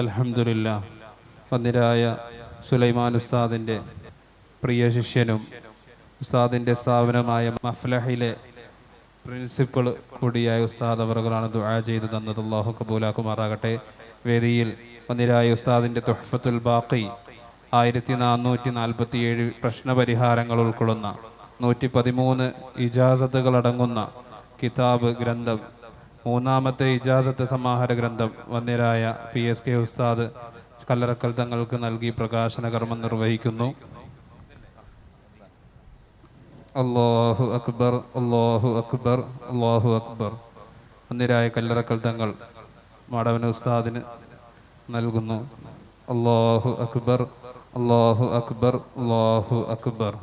അൽഹംദുലില്ല. വന്നിരായ സുലൈമാൻ ഉസ്താദിന്റെ പ്രിയ ശിഷ്യനും ഉസ്താദിന്റെ സ്ഥാപനമായ മഫ്ലഹിലെ പ്രിൻസിപ്പൾ കൂടിയായ ഉസ്താദ് അവറുകളാണ് ദുആ ചെയ്തു തന്നത്. അള്ളാഹു കബൂലാക്കുമാറാകട്ടെ. വേദിയിൽ വന്നിരായ ഉസ്താദിന്റെ തുഹഫത്തുൽ ബാക്കി ആയിരത്തി നാനൂറ്റി നാൽപ്പത്തി ഏഴ് പ്രശ്നപരിഹാരങ്ങൾ ഉൾക്കൊള്ളുന്ന നൂറ്റി പതിമൂന്ന് ഇജാസത്തുകൾ അടങ്ങുന്ന കിതാബ് ഗ്രന്ഥം മൂന്നാമത്തെ ഇജാസത്ത് സമാഹാര ഗ്രന്ഥം വന്യരായ പി എസ് കെ ഉസ്താദ് കല്ലറക്കൽ തങ്ങൾക്ക് നൽകി പ്രകാശന കർമ്മം നിർവഹിക്കുന്നു. അള്ളാഹു അക്ബർ അള്ളാഹു അക്ബർ അള്ളാഹു അക്ബർ. വന്യരായ കല്ലറക്കൽ തങ്ങൾ മാടവൻ ഉസ്താദിന് നൽകുന്നു. അള്ളാഹു അക്ബർ അള്ളാഹു അക്ബർ അള്ളാഹു അക്ബർ.